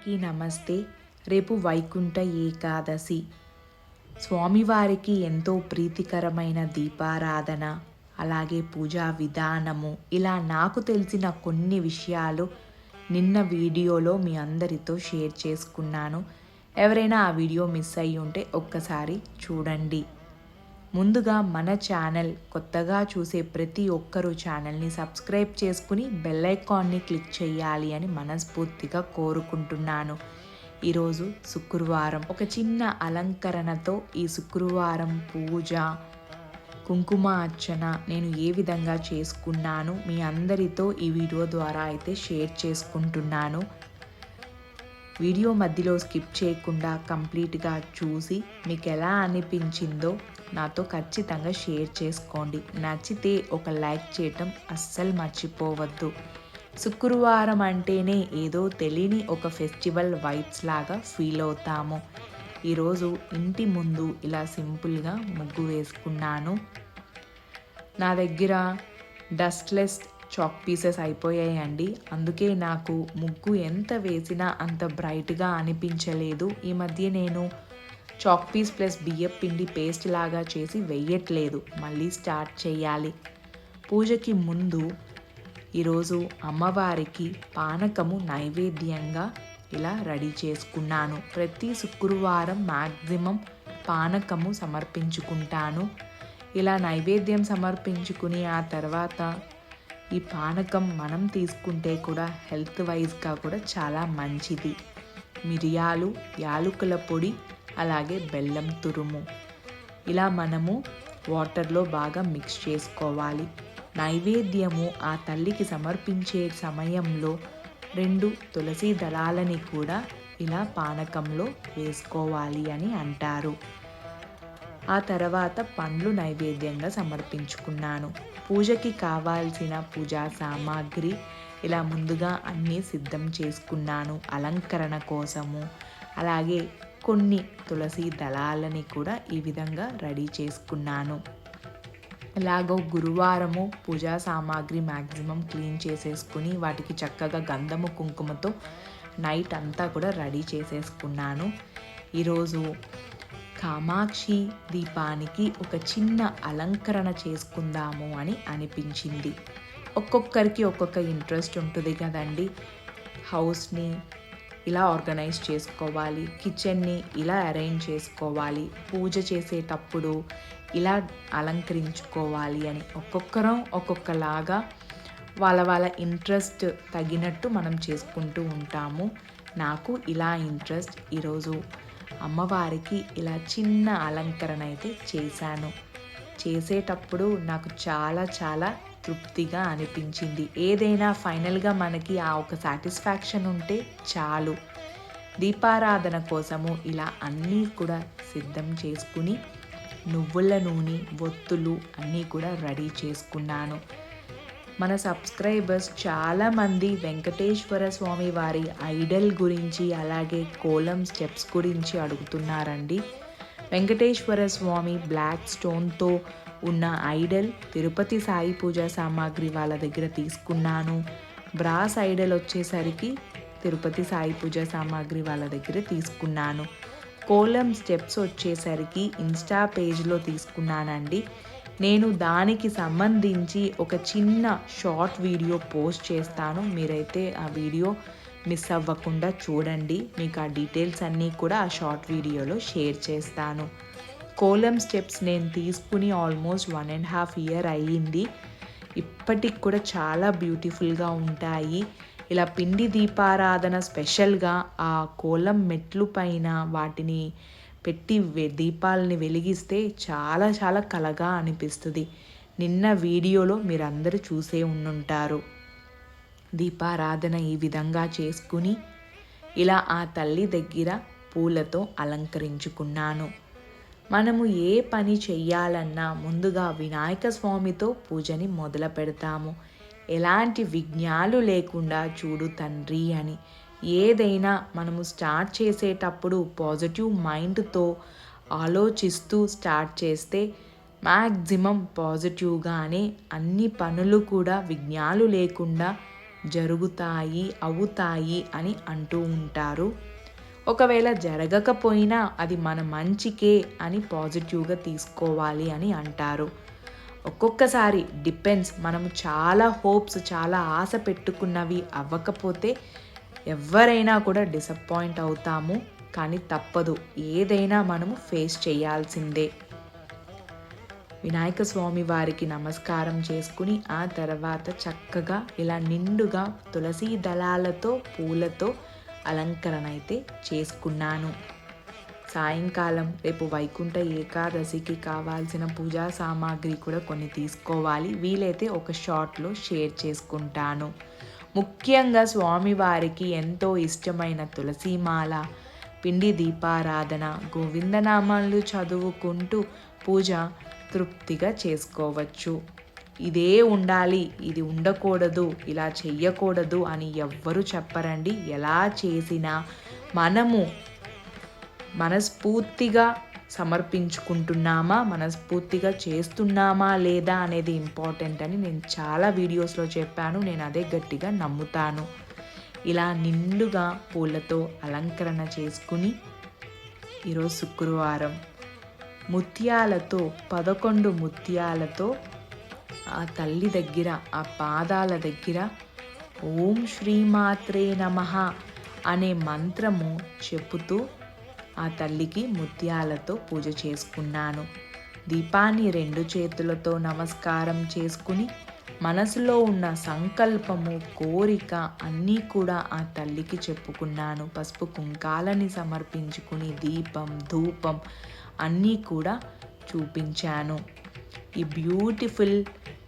అందరికీ నమస్తే. రేపు వైకుంఠ ఏకాదశి. స్వామివారికి ఎంతో ప్రీతికరమైన దీపారాధన అలాగే పూజా విధానము. ఇలా నాకు తెలిసిన కొన్ని విషయాలు నిన్న వీడియోలో మీ అందరితో షేర్ చేసుకున్నాను. ఎవరైనా ఆ వీడియో మిస్ అయ్యి ఉంటే ఒక్కసారి చూడండి. ముందుగా మన ఛానల్ కొత్తగా చూసే ప్రతి ఒక్కరూ ఛానల్ని సబ్స్క్రైబ్ చేసుకుని బెల్ ఐకాన్ని క్లిక్ చేయాలి అని మనస్ఫూర్తిగా కోరుకుంటున్నాను. ఈరోజు శుక్రవారం. ఒక చిన్న అలంకరణతో ఈ శుక్రవారం పూజ కుంకుమ అర్చన నేను ఏ విధంగా చేసుకున్నాను మీ అందరితో ఈ వీడియో ద్వారా అయితే షేర్ చేసుకుంటున్నాను. వీడియో మధ్యలో స్కిప్ చేయకుండా కంప్లీట్గా చూసి మీకు ఎలా అనిపించిందో నాతో ఖచ్చితంగా షేర్ చేసుకోండి. నచ్చితే ఒక లైక్ చేయటం అస్సలు మర్చిపోవద్దు. శుక్రవారం అంటేనే ఏదో తెలియని ఒక ఫెస్టివల్ వైబ్స్ లాగా ఫీల్ అవుతాము. ఈరోజు ఇంటి ముందు ఇలా సింపుల్గా ముగ్గు వేసుకున్నాను. నా దగ్గర డస్ట్లెస్ చాక్ పీసెస్ అయిపోయాయండి. అందుకే నాకు ముగ్గు ఎంత వేసినా అంత బ్రైట్గా అనిపించలేదు. ఈ మధ్య నేను చాక్ పీస్ ప్లస్ బియ్యం పిండి పేస్ట్ లాగా చేసి వెయ్యట్లేదు. మళ్ళీ స్టార్ట్ చేయాలి. పూజకి ముందు ఈరోజు అమ్మవారికి పానకము నైవేద్యంగా ఇలా రెడీ చేసుకున్నాను. ప్రతి శుక్రవారం మ్యాక్సిమం పానకము సమర్పించుకుంటాను. ఇలా నైవేద్యం సమర్పించుకుని ఆ తర్వాత ఈ పానకం మనం తీసుకుంటే కూడా హెల్త్ వైజ్గా కూడా చాలా మంచిది. మిరియాలు యాలుకల పొడి అలాగే బెల్లం తురుము. ఇలా మనము వాటర్లో బాగా మిక్స్ చేసుకోవాలి. నైవేద్యము ఆ తల్లికి సమర్పించే సమయంలో రెండు తులసి దళాలని కూడా ఇలా పానకంలో వేసుకోవాలి అని అంటారు. ఆ తర్వాత పండ్లు నైవేద్యంగా సమర్పించుకున్నాను. పూజకి కావాల్సిన పూజా సామాగ్రి ఇలా ముందుగా అన్నీ సిద్ధం చేసుకున్నాను. అలంకరణ కోసము అలాగే కొన్ని తులసి దళాలని కూడా ఈ విధంగా రెడీ చేసుకున్నాను. ఇలాగో గురువారము పూజా సామాగ్రి మ్యాక్సిమం క్లీన్ చేసేసుకుని వాటికి చక్కగా గంధము కుంకుమతో నైట్ అంతా కూడా రెడీ చేసేసుకున్నాను. ఈరోజు కామాక్షి దీపానికి ఒక చిన్న అలంకరణ చేసుకుందాము అని అనిపించింది. ఒక్కొక్కరికి ఒక్కొక్క ఇంట్రెస్ట్ ఉంటుంది కదండి. హౌస్ని ఇలా ఆర్గనైజ్ చేసుకోవాలి. కిచెన్ని ఇలా అరేంజ్ చేసుకోవాలి. పూజ చేసేటప్పుడు ఇలా అలంకరించుకోవాలి అని ఒక్కొక్కరం ఒక్కొక్కలాగా వాళ్ళ వాళ్ళ ఇంట్రెస్ట్ తగినట్టు మనం చేసుకుంటూ ఉంటాము. నాకు ఇలా ఇంట్రెస్ట్ ఈరోజు అమ్మవారికి ఇలా చిన్న అలంకరణ అయితే చేశాను. చేసేటప్పుడు నాకు చాలా చాలా తృప్తిగా అనిపించింది. ఏదైనా ఫైనల్గా మనకి ఆ ఒక సాటిస్ఫాక్షన్ ఉంటే చాలు. దీపారాధన కోసము ఇలా అన్నీ కూడా సిద్ధం చేసుకుని నువ్వుల నూనె ఒత్తులు అన్నీ కూడా రెడీ చేసుకున్నాను. మన సబ్స్క్రైబర్స్ చాలామంది వెంకటేశ్వర స్వామి వారి ఐడల్ గురించి అలాగే కోలం స్టెప్స్ గురించి అడుగుతున్నారండి. వెంకటేశ్వర స్వామి బ్లాక్ స్టోన్తో ఉన్న ఐడల్ తిరుపతి సాయి పూజ సామాగ్రి వాళ్ళ దగ్గర తీసుకున్నాను. బ్రాస్ ఐడల్ వచ్చేసరికి తిరుపతి సాయి పూజ సామాగ్రి వాళ్ళ దగ్గర తీసుకున్నాను. కోలం స్టెప్స్ వచ్చేసరికి ఇన్స్టా పేజ్లో తీసుకున్నానండి. నేను దానికి సంబంధించి ఒక చిన్న షార్ట్ వీడియో పోస్ట్ చేస్తాను. మీరైతే ఆ వీడియో మిస్ అవ్వకుండా చూడండి. మీకు ఆ డీటెయిల్స్ అన్నీ కూడా ఆ షార్ట్ వీడియోలో షేర్ చేస్తాను. కోలం స్టెప్స్ నేను తీసుకుని almost one and half year అయ్యింది. ఇప్పటికి కూడా చాలా బ్యూటిఫుల్గా ఉంటాయి. ఇలా పిండి దీపారాధన స్పెషల్గా ఆ కోలం మెట్లు పైన వాటిని పెట్టి దీపాలని వెలిగిస్తే చాలా చాలా కలగా అనిపిస్తుంది. నిన్న వీడియోలో మీరందరూ చూసే ఉండుంటారు. దీపారాధన ఈ విధంగా చేసుకుని ఇలా ఆ తల్లి దగ్గర పూలతో అలంకరించుకున్నాను. మనము ఏ పని చెయ్యాలన్నా ముందుగా వినాయక స్వామితో పూజని మొదలు పెడతాము. ఎలాంటి విఘ్నాలు లేకుండా చూడు తండ్రి అని. ఏదైనా మనము స్టార్ట్ చేసేటప్పుడు పాజిటివ్ మైండ్తో ఆలోచిస్తూ స్టార్ట్ చేస్తే మ్యాక్సిమం పాజిటివ్గానే అన్ని పనులు కూడా విఘ్నాలు లేకుండా జరుగుతాయి అవుతాయి అని అంటూ ఉంటారు. ఒకవేళ జరగకపోయినా అది మన మంచికే అని పాజిటివ్గా తీసుకోవాలి అని అంటారు. ఒక్కొక్కసారి డిపెండ్స్ మనము చాలా హోప్స్ చాలా ఆశ పెట్టుకున్నవి అవ్వకపోతే ఎవరైనా కూడా డిసప్పాయింట్ అవుతాము కానీ తప్పదు. ఏదైనా మనము ఫేస్ చేయాల్సిందే. వినాయక స్వామి వారికి నమస్కారం చేసుకుని ఆ తర్వాత చక్కగా ఇలా నిండుగా తులసీ దళాలతో పూలతో అలంకరణ అయితే చేసుకున్నాను. సాయంకాలం రేపు వైకుంఠ ఏకాదశికి కావాల్సిన పూజా సామాగ్రి కూడా కొన్ని తీసుకోవాలి. వీలైతే ఒక షార్ట్లో షేర్ చేసుకుంటాను. ముఖ్యంగా స్వామివారికి ఎంతో ఇష్టమైన తులసీమాల పిండి దీపారాధన గోవిందనామాలు చదువుకుంటూ పూజ తృప్తిగా చేసుకోవచ్చు. ఇదే ఉండాలి ఇది ఉండకూడదు ఇలా చెయ్యకూడదు అని ఎవ్వరు చెప్పరండి. ఎలా చేసినా మనము మనస్ఫూర్తిగా సమర్పించుకుంటున్నామా మనస్ఫూర్తిగా చేస్తున్నామా లేదా అనేది ఇంపార్టెంట్ అని నేను చాలా వీడియోస్లో చెప్పాను. నేను అదే గట్టిగా నమ్ముతాను. ఇలా నిండుగా పూలతో అలంకరణ చేసుకుని ఈరోజు శుక్రవారం ముత్యాలతో పదకొండు ముత్యాలతో ఆ తల్లి దగ్గర ఆ పాదాల దగ్గర ఓం శ్రీమాత్రే నమ అనే మంత్రము చెబుతూ ఆ తల్లికి ముత్యాలతో పూజ చేసుకున్నాను. దీపాన్ని రెండు చేతులతో నమస్కారం చేసుకుని మనసులో ఉన్న సంకల్పము కోరిక అన్నీ కూడా ఆ తల్లికి చెప్పుకున్నాను. పసుపు కుంకాలని సమర్పించుకుని దీపం ధూపం అన్నీ కూడా చూపించాను. ఈ బ్యూటిఫుల్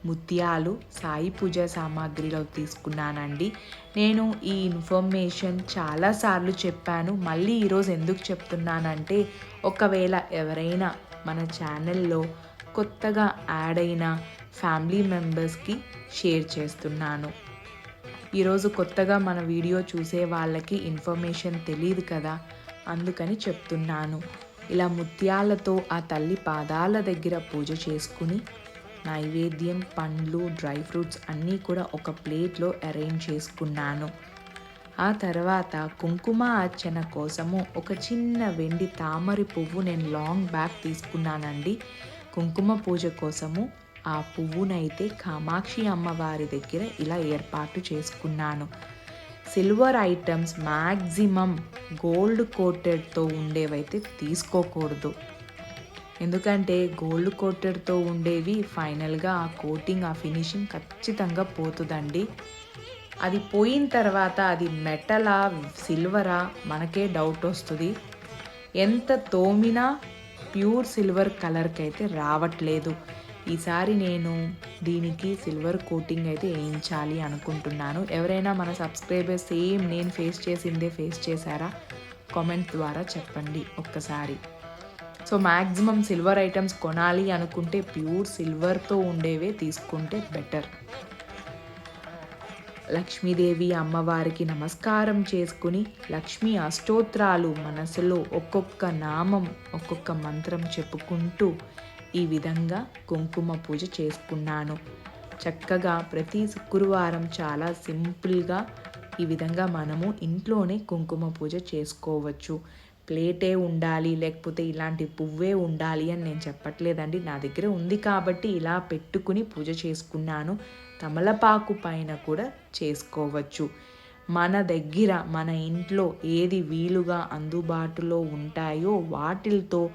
ముత్యాలు సాయి పూజ సామాగ్రిలో తీసుకున్నానండి. నేను ఈ ఇన్ఫర్మేషన్ చాలాసార్లు చెప్పాను. మళ్ళీ ఈరోజు ఎందుకు చెప్తున్నానంటే ఒకవేళ ఎవరైనా మన ఛానల్లో కొత్తగా యాడ్ అయిన ఫ్యామిలీ మెంబర్స్కి షేర్ చేస్తున్నాను. ఈరోజు కొత్తగా మన వీడియో చూసే వాళ్ళకి ఇన్ఫర్మేషన్ తెలియదు కదా అందుకని చెప్తున్నాను. ఇలా ముత్యాలతో ఆ తల్లి పాదాల దగ్గర పూజ చేసుకుని నైవేద్యం పండ్లు డ్రై ఫ్రూట్స్ అన్నీ కూడా ఒక ప్లేట్లో అరేంజ్ చేసుకున్నాను. ఆ తర్వాత కుంకుమ అర్చన కోసము ఒక చిన్న వెండి తామరి పువ్వు నేను లాంగ్ బ్యాగ్ తీసుకున్నానండి. కుంకుమ పూజ కోసము ఆ పువ్వునైతే కామాక్షి అమ్మవారి దగ్గర ఇలా ఏర్పాటు చేసుకున్నాను. సిల్వర్ ఐటమ్స్ మ్యాక్సిమం గోల్డ్ కోటెడ్తో ఉండేవైతే తీసుకోకూడదు. ఎందుకంటే గోల్డ్ కోటెడ్తో ఉండేవి ఫైనల్గా ఆ కోటింగ్ ఆ ఫినిషింగ్ ఖచ్చితంగా పోతుందండి. అది పోయిన తర్వాత అది మెటలా సిల్వరా మనకే డౌట్ వస్తుంది. ఎంత తోమినా ప్యూర్ సిల్వర్ కలర్కి అయితే రావట్లేదు. ఈసారి నేను దీనికి సిల్వర్ కోటింగ్ అయితే వేయించాలి అనుకుంటున్నాను. ఎవరైనా మన సబ్స్క్రైబర్స్ సేమ్ నేను ఫేస్ చేసిందే ఫేస్ చేశారా? కామెంట్ ద్వారా చెప్పండి ఒక్కసారి. సో మ్యాక్సిమం సిల్వర్ ఐటమ్స్ కొనాలి అనుకుంటే ప్యూర్ సిల్వర్తో ఉండేవే తీసుకుంటే బెటర్. లక్ష్మీదేవి అమ్మవారికి నమస్కారం చేసుకుని లక్ష్మీ అష్టోత్రాలు మనసులో ఒక్కొక్క నామం ఒక్కొక్క మంత్రం చెప్పుకుంటూ ఈ విధంగా కుంకుమ పూజ చేసుకున్నాను. చక్కగా ప్రతి శుక్రవారం చాలా సింపుల్గా ఈ విధంగా మనము ఇంట్లోనే కుంకుమ పూజ చేసుకోవచ్చు. ప్లేటే ఉండాలి లేకపోతే ఇలాంటి పువ్వే ఉండాలి అని నేను చెప్పట్లేదండి. నా దగ్గర ఉంది కాబట్టి ఇలా పెట్టుకుని పూజ చేసుకున్నాను. తమలపాకు పైన కూడా చేసుకోవచ్చు. మన దగ్గర మన ఇంట్లో ఏది వీలుగా అందుబాటులో ఉంటాయో వాటితో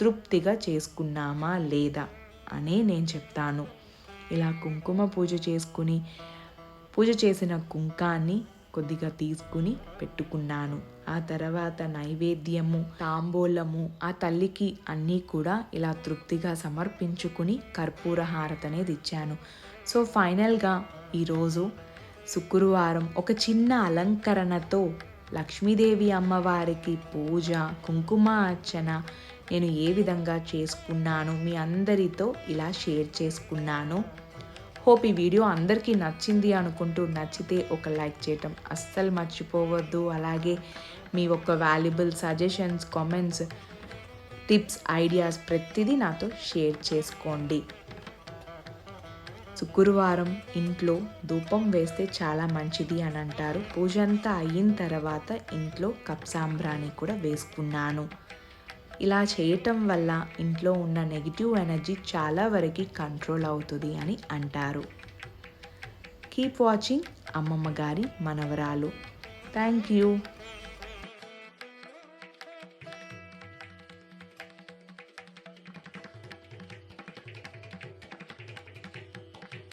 తృప్తిగా చేసుకున్నామా లేదా అనే నేను చెప్తాను. ఇలా కుంకుమ పూజ చేసుకుని పూజ చేసిన కుంకాన్ని కొద్దిగా తీసుకుని పెట్టుకున్నాను. ఆ తర్వాత నైవేద్యము తాంబూలము ఆ తల్లికి అన్నీ కూడా ఇలా తృప్తిగా సమర్పించుకుని కర్పూర హారత అనేది ఇచ్చాను. సో ఫైనల్గా ఈరోజు శుక్రవారం ఒక చిన్న అలంకరణతో లక్ష్మీదేవి అమ్మవారికి పూజ కుంకుమ అర్చన నేను ఏ విధంగా చేసుకున్నాను మీ అందరితో ఇలా షేర్ చేసుకున్నాను. హోప్ ఈ వీడియో అందరికీ నచ్చింది అనుకుంటూ నచ్చితే ఒక లైక్ చేయటం అస్సలు మర్చిపోవద్దు. అలాగే మీ ఒక valuable suggestions comments tips ideas ప్రతిదీ నాతో షేర్ చేసుకోండి. శుక్రవారం ఇంట్లో ధూపం వేస్తే చాలా మంచిది అని అంటారు. పూజ అంతా అయిన తర్వాత ఇంట్లో కప్సాంబ్రాణి కూడా వేసుకున్నాను. ఇలా చేయటం వల్ల ఇంట్లో ఉన్న నెగిటివ్ ఎనర్జీ చాలా వరకు కంట్రోల్ అవుతుంది అని అంటారు. కీప్ వాచింగ్ అమ్మమ్మ గారి మనవరాలు. Thank you